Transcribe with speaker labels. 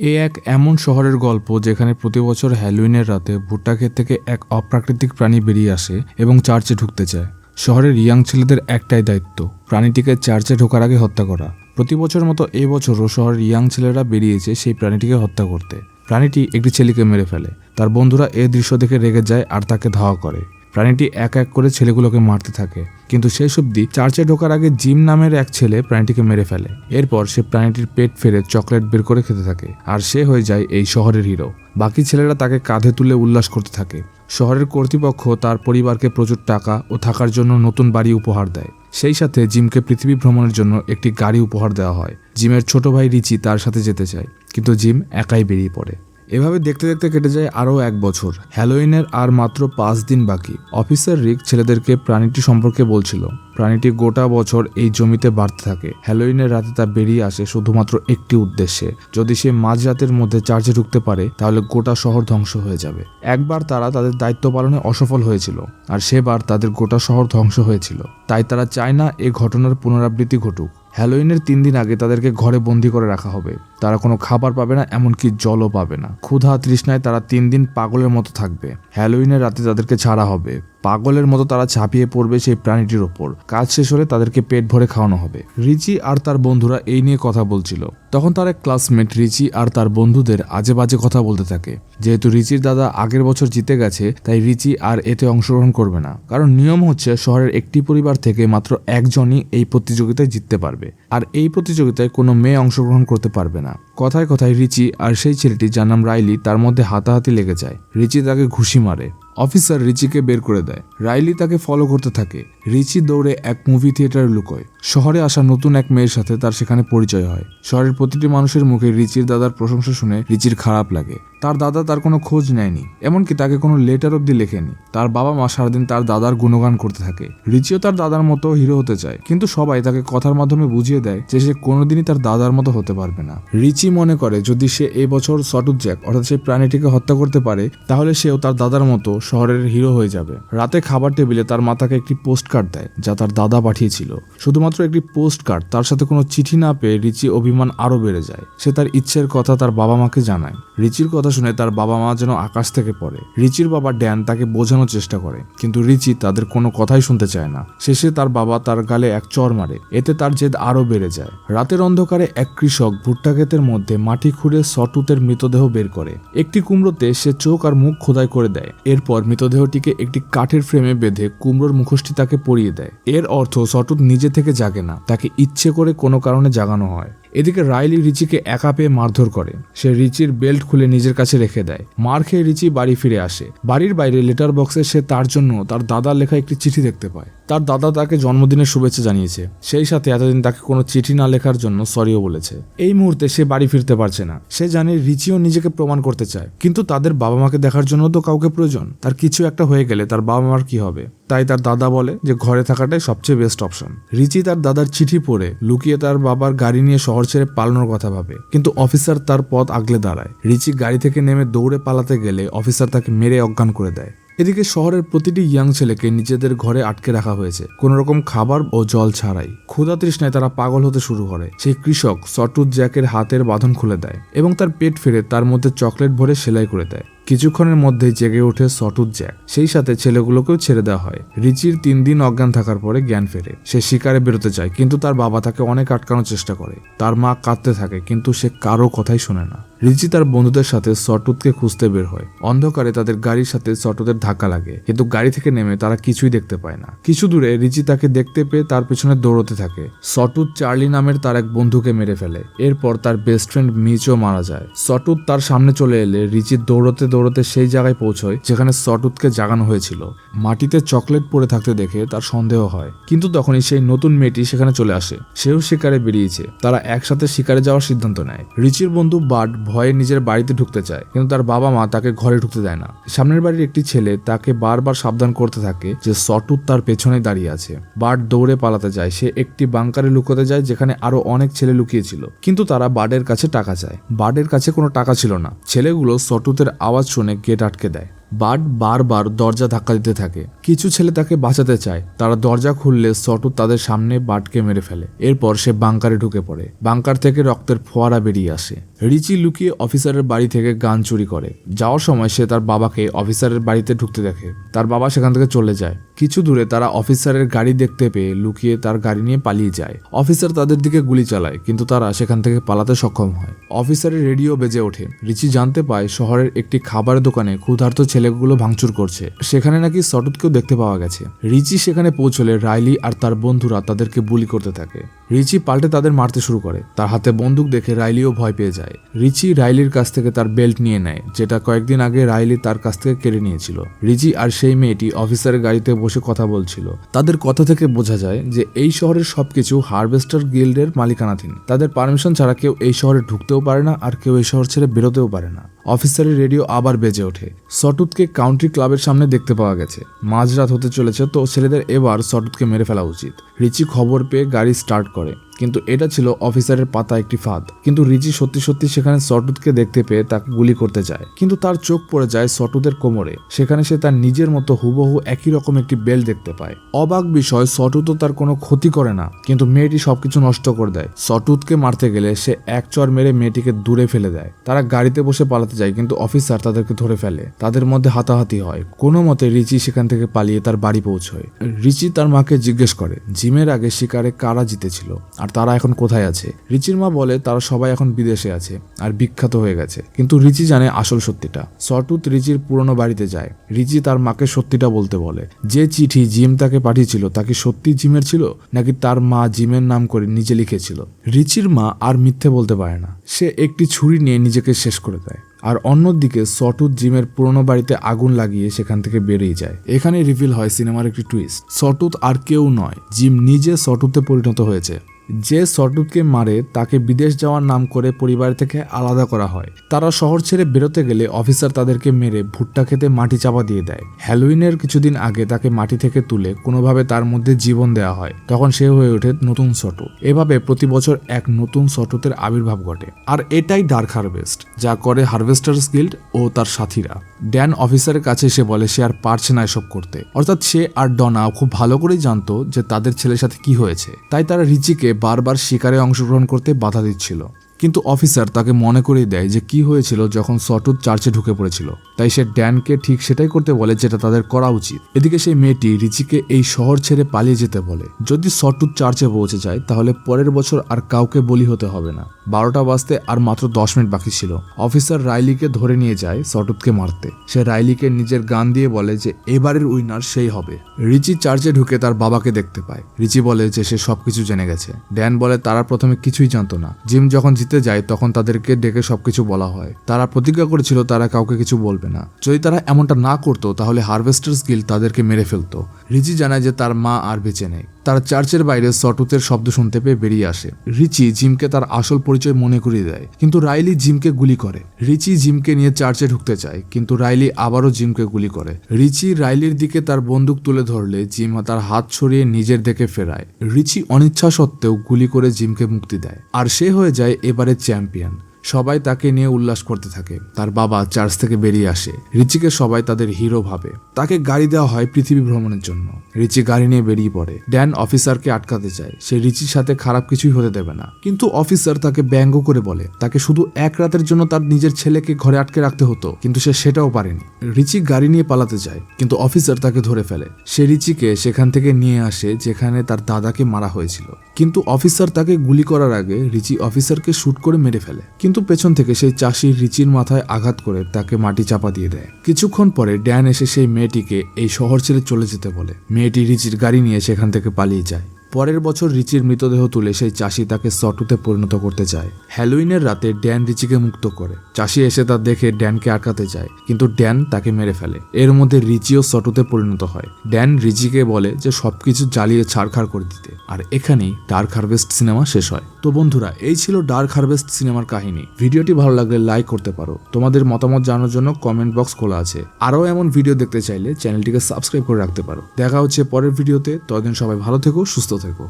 Speaker 1: এ এক এমন শহরের গল্প যেখানে প্রতি বছর হ্যালোইনের রাতে ভুট্টা ক্ষেত থেকে এক অপ্রাকৃতিক প্রাণী বেরিয়ে আসে এবং চার্চে ঢুকতে চায়। শহরের ইয়াং ছেলেদের একটাই দায়িত্ব, প্রাণীটিকে চার্চে ঢোকার আগে হত্যা করা। প্রতি বছর মতো এবছরও শহরের ইয়াং ছেলেরা বেরিয়েছে সেই প্রাণীটিকে হত্যা করতে। প্রাণীটি একটি ছেলেকে মেরে ফেলে। তার বন্ধুরা এ দৃশ্য দেখে রেগে যায় আর তাকে ধাওয়া করে। প্রাণীটি এক এক করে ছেলেগুলোকে মারতে থাকে। কিন্তু শেষ অবধি চার্চে ঢোকার আগে জিম নামের এক ছেলে প্রাণীটিকে মেরে ফেলে। এরপর সে প্রাণীটির পেট ফেরে চকলেট বের করে খেতে থাকে আর সে হয়ে যায় এই শহরের হিরো। বাকি ছেলেরা তাকে কাঁধে তুলে উল্লাস করতে থাকে। শহরের কর্তৃপক্ষ তার পরিবারকে প্রচুর টাকা ও থাকার জন্য নতুন বাড়ি উপহার দেয়। সেই সাথে জিমকে পৃথিবী ভ্রমণের জন্য একটি গাড়ি উপহার দেওয়া হয়। জিমের ছোট ভাই রিচি তার সাথে যেতে চায়, কিন্তু জিম একাই বেরিয়ে পড়ে। এভাবে দেখতে দেখতে কেটে যায় আরও এক বছর। হ্যালোইনের আর মাত্র পাঁচ দিন বাকি। অফিসার রিক ছেলেদেরকে প্রাণীটি সম্পর্কে বলছিল। প্রাণীটি গোটা বছর এই জমিতে বাড়তে থাকে। হ্যালোইনের রাতে তা বেরিয়ে আসে শুধুমাত্র একটি উদ্দেশ্যে। যদি সে মাঝরাতের মধ্যে চার্চে ঢুকতে পারে, তাহলে গোটা শহর ধ্বংস হয়ে যাবে। একবার তারা তাদের দায়িত্ব পালনে অসফল হয়েছিল, আর সেবার তাদের গোটা শহর ধ্বংস হয়েছিল। তাই তারা চায় না এ ঘটনার পুনরাবৃত্তি ঘটুক। হ্যালোইনের তিন দিন আগে তাদেরকে ঘরে বন্দি করে রাখা হবে। তারা কোনো খাবার পাবে না, এমনকি জলও পাবে না। ক্ষুধা তৃষ্ণায় তারা তিন দিন পাগলের মতো থাকবে। হ্যালোইনের রাতে তাদেরকে ছাড়া হবে। পাগলের মতো তারা ঝাঁপিয়ে পড়বে সেই প্রাণীটির ওপর। কাজ শেষ হলে তাদেরকে পেট ভরে খাওয়ানো হবে। রিচি আর তার বন্ধুরা এই নিয়ে কথা বলছিল। তখন তার এক ক্লাসমেট রিচি আর তার বন্ধুদের আজে বাজে কথা বলতে থাকে। যেহেতু রিচির দাদা আগের বছর জিতে গেছে, তাই রিচি আর এতে অংশগ্রহণ করবে না। কারণ নিয়ম হচ্ছে, শহরের একটি পরিবার থেকে মাত্র একজনই এই প্রতিযোগিতায় জিততে পারবে। আর এই প্রতিযোগিতায় কোনো মেয়ে অংশগ্রহণ করতে পারবে না। কথায় কথায় রিচি আর সেই ছেলেটি যার নাম রাইলি তার মধ্যে হাতাহাতি লেগে যায়। রিচি তাকে ঘুষি মারে। অফিসার রিচিকে বের করে দেয়। রাইলি তাকে ফলো করতে থাকে। রিচি দৌড়ে এক মুভি থিয়েটারে লুকোয়। শহরে আসা নতুন এক মেয়ের সাথে তার সেখানে পরিচয় হয়। শহরের প্রতিটি মানুষের মুখে রিচির দাদার প্রশংসা শুনে রিচির খারাপ লাগে। তার দাদা তার কোনো খোঁজ নেয়নি, এমনকি তাকে কোনো লেটার অব্দি লেখেনি। তার বাবা মা সারাদিন তার দাদার গুণগান করতে থাকে। রিচিও তার দাদার মতো হিরো হতে চায়, কিন্তু সবাই তাকে কথার মাধ্যমে বুঝিয়ে দেয় যে সে কোনোদিনই তার দাদার মতো হতে পারবে না। রিচি মনে করে, যদি সে এই বছর সটুত জ্যাক অর্থাৎ সেই প্রাণীটিকে হত্যা করতে পারে, তাহলে সেও তার দাদার মতো শহরের হিরো হয়ে যাবে। রাতে খাবার টেবিলে তার মাতাকে একটি পোস্ট কার্ড দেয়, যা তার দাদা পাঠিয়েছিল। শুধুমাত্র একটি পোস্ট কার্ড তার সাথে কোনো চিঠি না পেয়ে রিচি অভিমান আরও বেড়ে যায়। সে তার ইচ্ছের কথা তার বাবা মাকে জানায়। রিচির কথা শুনে তার বাবা মা যেন আকাশ থেকে পড়ে। রিচির বাবা ড্যান তাকে বোঝানোর চেষ্টা করে, কিন্তু রিচি তাদের কোনো কথাই শুনতে চায় না। শেষে তার বাবা তার গালে এক চর মারে, এতে তার জেদ আরও বেড়ে যায়। রাতের অন্ধকারে এক কৃষক ভুট্টা ক্ষেতের মধ্যে মাটি খুঁড়ে সটুতের মৃতদেহ বের করে। একটি কুমড়োতে সে চোখ আর মুখ খোদাই করে দেয়। এরপর মৃতদেহটিকে একটি কাঠের ফ্রেমে বেঁধে কুমড়োর মুখোশটি তাকে পরিয়ে দেয়। এর অর্থ সটুট নিজে থেকে জাগে না, তাকে ইচ্ছে করে কোনো কারণে জাগানো হয়। এদিকে রাইলি রিচিকে একা পেয়ে মারধর করে। সে রিচির বেল্ট খুলে নিজের কাছে রেখে দেয়। মার খেয়ে রিচি বাড়ি ফিরে আসে। বাড়ির বাইরে লেটার বক্সে সে তার জন্য তার দাদার লেখা একটি চিঠি দেখতে পায়। তার দাদা তাকে জন্মদিনের শুভেচ্ছা জানিয়েছে। সেই সাথে এতদিন তাকে কোনো চিঠি না লেখার জন্য সরিও বলেছে। এই মুহূর্তে সে বাড়ি ফিরতে পারছে না। সে জানে রিচিও নিজেকে প্রমাণ করতে চায়। কিন্তু তাদের বাবা মাকে দেখার জন্য তো কাউকে প্রয়োজন। তার কিছু একটা হয়ে গেলে তার বাবা মার কি হবে? তাই তার দাদা বলে যে ঘরে থাকাটাই সবচেয়ে বেস্ট অপশন রিচি তার দাদার চিঠি পড়ে লুকিয়ে তার বাবার গাড়ি নিয়ে শহর ছেড়ে পালানোর কথা ভাবে। কিন্তু অফিসার তার পথ আগলে দাঁড়ায়। রিচি গাড়ি থেকে নেমে দৌড়ে পালাতে গেলে অফিসার তাকে মেরে অজ্ঞান করে দেয়। এদিকে শহরের প্রতিটি ইয়াং ছেলেকে নিজেদের ঘরে আটকে রাখা হয়েছে। কোন রকম খাবার ও জল ছাড়াই। ক্ষুধা তৃষ্ণায় তারা পাগল হতে শুরু করে। সেই কৃষক সটুত জ্যাকের হাতের বাঁধন খুলে দেয় এবং তার পেট ফেরে তার মধ্যে চকলেট ভরে সেলাই করে দেয়। কিছুক্ষণের মধ্যেই জেগে ওঠে সটুত জ্যাক। সেই সাথে ছেলেগুলোকেও ছেড়ে দেওয়া হয়। রিচির তিন দিন অজ্ঞান থাকার পরে জ্ঞান ফেরে। সে শিকারে বেরোতে চায়, কিন্তু তার বাবা তাকে অনেক আটকানোর চেষ্টা করে। তার মা কাঁদতে থাকে, কিন্তু সে কারও কথাই শোনে না। রিচি তার বন্ধুদের সাথে সটুতকে খুঁজতে বের হয়। অন্ধকারে তাদের গাড়ির সাথে সটুতের ধাক্কা লাগে, কিন্তু গাড়ি থেকে নেমে তারা কিছুই দেখতে পায় না। কিছু দূরে রিচি তাকে দেখতে পেয়ে তার পেছনে দৌড়তে থাকে। সটুত চার্লি নামের তার এক বন্ধুকে মেরে ফেলে। এরপর তার বেস্ট ফ্রেন্ড মিচও মারা যায়। সটুত তার সামনে চলে এলে রিচি দৌড়তে দৌড়তে সেই জায়গায় পৌঁছয় যেখানে সটুতকে জাগানো হয়েছিল। মাটিতে চকলেট পড়ে থাকতে দেখে তার সন্দেহ হয়। কিন্তু তখনই সেই নতুন মেয়েটি সেখানে চলে আসে। সেও শিকারে বেরিয়েছে। তারা একসাথে শিকারে যাওয়ার সিদ্ধান্ত নেয়। রিচির বন্ধু বার্ড ভয়ে নিজের বাড়িতে ঢুকতে চায়, কিন্তু তার বাবা মা তাকে ঘরে ঢুকতে দেয় না। সামনের বাড়ির একটি ছেলে তাকে বারবার সাবধান করতে থাকে যে সটুত তার পেছনে দাঁড়িয়ে আছে। বার্ড দৌড়ে পালাতে যায়। সে একটি বাংকারে লুকোতে যায় যেখানে আরও অনেক ছেলে লুকিয়েছিল। কিন্তু তারা বার্ডের কাছে টাকা চায়। বার্ডের কাছে কোনো টাকা ছিল না। ছেলেগুলো সটুতের আওয়াজ শুনে গেট আটকে দেয়। বাট বারবার দরজা ধাক্কা দিতে থাকে। কিছু ছেলে তাকে বাঁচাতে চায়। তারা দরজা খুললে সটু তাদের সামনে বাটকে মেরে ফেলে। এরপর সে বাংকারে ঢুকে পড়ে। বাংকার থেকে রক্তের ফোয়ারা বেরিয়ে আসে। রিচি লুকিয়ে অফিসারের বাড়ি থেকে গান চুরি করে। যাওয়ার সময় সে তার বাবাকে অফিসারের বাড়িতে ঢুকতে দেখে। তার বাবা সেখান থেকে চলে যায়। কিছু দূরে তারা অফিসারের গাড়ি দেখতে পেয়ে লুকিয়ে তার গাড়ি নিয়ে পালিয়ে যায়। অফিসার তাদের দিকে গুলি চালায়, কিন্তু তারা সেখান থেকে পালাতে সক্ষম হয়। অফিসারের রেডিও বেজে ওঠে। রিচি জানতে পায় শহরের একটি খাবারের দোকানে ক্ষুধার্ত ছেলেগুলো ভাঙচুর করছে। সেখানে নাকি সটুতকেও দেখতে পাওয়া গেছে। রিচি সেখানে পৌঁছলে রাইলি আর তার বন্ধুরা তাদেরকে বুলি করতে থাকে। রিচি পাল্টে তাদের মারতে শুরু করে। তার হাতে বন্দুক দেখে রাইলিও ভয় পেয়ে যায়। রিচি রাইলির কাছ থেকে তার বেল্ট নিয়ে নেয়, যেটা কয়েকদিন আগে রাইলি তার কাছ থেকে কেড়ে নিয়েছিল। রিচি আর সেই মেয়েটি অফিসারের গাড়িতে বসে কথা বলছিল। তাদের কথা থেকে বোঝা যায় যে এই শহরের সবকিছু হারভেস্টার গিল্ডের মালিকানাধীন। তাদের পারমিশন ছাড়া কেউ এই শহরে ঢুকতেও পারে না আর কেউ এই শহর ছেড়ে বেরোতেও পারে না। অফিসারের রেডিও আবার বেজে ওঠে। সটুতকে কাউন্টি ক্লাবের সামনে দেখতে পাওয়া গেছে। মাঝরাত হতে চলেছে তো ছেলেদের এবার সটুতকে মেরে ফেলা উচিত। রিচি খবর পেয়ে গাড়ি স্টার্ট করে। কিন্তু এটা ছিল অফিসারের পাতা একটি ফাঁদ। কিন্তু রিচি সত্যি সত্যি সেখানে সটুতকে দেখতে পেয়ে তাকে গুলি করতে যায়। কিন্তু তার চোখ পড়ে যায় সটুদের কোমরে। সেখানে সে তার নিজের মতো হুবহু একই রকম একটি বেল দেখতে পায়। অবাক বিষয় সটুতও তার কোনো ক্ষতি করে না, কিন্তু মেয়েটি সবকিছু নষ্ট করে দেয়। সটুতকে মারতে গেলে সে এক চর মেরে মেয়েটিকে দূরে ফেলে দেয়। তারা গাড়িতে বসে পালাতে যায়, কিন্তু অফিসার তাদেরকে ধরে ফেলে। তাদের মধ্যে হাতাহাতি হয়। কোনো মতে রিচি সেখান থেকে পালিয়ে তার বাড়ি পৌঁছয়। রিচি তার মাকে জিজ্ঞেস করে, জিমের আগে শিকারে কারা জিতেছিল? আর তারা এখন কোথায় আছে? রিচির মা বলে, তারা সবাই এখন বিদেশে আছে আর বিখ্যাত হয়ে গেছে। কিন্তু রিচি জানে আসল সত্যিটা। সটুত রিচির পুরনো বাড়িতে যায়। রিচি তার মাকে সত্যিটা বলতে বলে। যে চিঠি জিম তাকে পাঠিয়েছিল, তা কি সত্যি জিমের ছিল? নাকি তার মা জিমের নাম করে নিজে লিখেছিল? রিচির মা আর মিথ্যে বলতে পারে না। সে একটি ছুরি নিয়ে নিজেকে শেষ করে দেয়। আর অন্যদিকে সটুত জিমের পুরনো বাড়িতে আগুন লাগিয়ে সেখান থেকে বেরিয়ে যায়। এখানে রিভিল হয় সিনেমার একটি টুইস্ট সটুত আর কেউ নয়, জিম নিজে সটুতে পরিণত হয়েছে। যে সটুতকে মারে তাকে বিদেশ যাওয়ার নাম করে পরিবার থেকে আলাদা করা হয়। তারা শহর ছেড়ে বেরোতে গেলে অফিসার তাদেরকে মেরে ভুট্টা খেতে মাটি চাপা দিয়ে দেয়। হ্যালোইনের কিছুদিন আগে তাকে মাটি থেকে তুলে কোনোভাবে তার মধ্যে জীবন দেওয়া হয়, তখন সে হয়ে ওঠে নতুন সটু এভাবে প্রতি বছর এক নতুন সটুতের আবির্ভাব ঘটে। আর এটাই ডার্ক হারভেস্ট, যা করে হারভেস্টার্স গিল্ড ও তার সাথীরা। ড্যান অফিসারের কাছে এসে বলে, সে আর পারছে না এসব করতে। অর্থাৎ সে আর ডনা খুব ভালো করেই জানতো যে তাদের ছেলের সাথে কি হয়েছে। তাই তারা রিচিকে বারবার শিকারে অংশগ্রহণ করতে বাধা দিচ্ছিল। কিন্তু অফিসার তাকে মনে করিয়ে দেয় যে কি হয়েছিল যখন সটুত চার্চে ঢুকে পড়েছিল। তাই সে ড্যানকে ঠিক সেটাই করতে বলে যেটা তাদের করা উচিত। এদিকে সেই মেয়েটি রিচিকে এই শহর ছেড়ে পালিয়ে যেতে বলে। যদি সটুত চার্চে পৌঁছে যায়, তাহলে পরের বছর আর কাউকে বলি হতে হবে না। বারোটা বাজতে আর মাত্র দশ মিনিট বাকি ছিল। অফিসার রাইলিকে ধরে নিয়ে যায় সটুতকে মারতে। সে রাইলিকে নিজের গান দিয়ে বলে যে, এবারের উইনার সেই হবে। রিচি চার্চে ঢুকে তার বাবাকে দেখতে পায়। রিচি বলে যে, সে সবকিছু জেনে গেছে। ড্যান বলে, তারা প্রথমে কিছুই জানতো না। জিম যখন জিতে যায়, তখন তাদেরকে ডেকে সবকিছু বলা হয়। তারা প্রতিজ্ঞা করেছিল, তারা কাউকে কিছু বলবে না। যদি তারা এমনটা না করতো, তাহলে হারভেস্টার্স গিল তাদেরকে মেরে ফেলতো। রিচি জানায় যে তার মা আর বেঁচে নেই। তারা চার্চের বাইরে সটুতের শব্দ শুনতে পেয়ে বেরিয়ে আসে। রিচি জিমকে তার আসল পরিচয় মনে করিয়ে দেয়, কিন্তু রাইলি জিমকে গুলি করে। রিচি জিমকে নিয়ে চার্চে ঢুকতে চায়, কিন্তু রাইলি আবারও জিমকে গুলি করে। রিচি রাইলির দিকে তার বন্দুক তুলে ধরলে জিম তার হাত ছড়িয়ে নিজের দিকে ফেরায়। রিচি অনিচ্ছা সত্ত্বেও গুলি করে জিমকে মুক্তি দেয়, আর সে হয়ে যায় এবারে চ্যাম্পিয়ন। সবাই তাকে নিয়ে উল্লাস করতে থাকে। তার বাবা চার্চ থেকে বেরিয়ে আসে। রিচিকে সবাই তাদের হিরো ভাবে। তাকে গাড়ি দেওয়া হয় পৃথিবী ভ্রমণের জন্য। রিচি গাড়ি নিয়ে বেরিয়ে পড়ে। ড্যান অফিসারকে আটকাতে চায়। সে রিচির সাথে খারাপ কিছুই হতে দেবে না। কিন্তু অফিসার তাকে ব্যঙ্গ করে বলে, তাকে শুধু এক রাতের জন্য তার নিজের ছেলেকে ঘরে আটকে রাখতে হতো, কিন্তু সে সেটাও পারেনি। রিচি গাড়ি নিয়ে পালাতে যায়, কিন্তু অফিসার তাকে ধরে ফেলে। সে রিচিকে সেখান থেকে নিয়ে আসে, যেখানে তার দাদাকে মারা হয়েছিল। কিন্তু অফিসার তাকে গুলি করার আগে রিচি অফিসারকে শুট করে মেরে ফেলে। কিন্তু পেছন থেকে সেই চাষি রিচির মাথায় আঘাত করে তাকে মাটি চাপা দিয়ে দেয়। কিছুক্ষণ পরে ড্যান এসে সেই মেয়েটিকে এই শহর ছেড়ে চলে যেতে বলে। মেয়েটি রিচির গাড়ি নিয়ে সেখান থেকে পালিয়ে যায়। পরের বছর রিচির মৃতদেহ তুলে সেই চাষি তাকে সটুতে পরিণত করতে চায়। হ্যালোইনের রাতে ড্যান রিচিকে মুক্ত করে। চাষি এসে তা দেখে ড্যানকে আটকাতে যায়, কিন্তু ড্যান তাকে মেরে ফেলে। এর মধ্যে রিচিও সটুতে পরিণত হয়। ড্যান রিচিকে বলে যে সবকিছু জ্বালিয়ে ছাড়খাড় করে দিতে, আর এখানেই ডার্ক হারভেস্ট সিনেমা শেষ হয়। তো বন্ধুরা, এই ছিল ডার্ক হারভেস্ট সিনেমার কাহিনী। ভিডিওটি ভালো লাগলে লাইক করতে পারো। তোমাদের মতামত জানার জন্য কমেন্ট বক্স খোলা আছে। আরও এমন ভিডিও দেখতে চাইলে চ্যানেলটিকে সাবস্ক্রাইব করে রাখতে পারো। দেখা হচ্ছে পরের ভিডিওতে। ততদিন সবাই ভালো থেকো, সুস্থ থেকো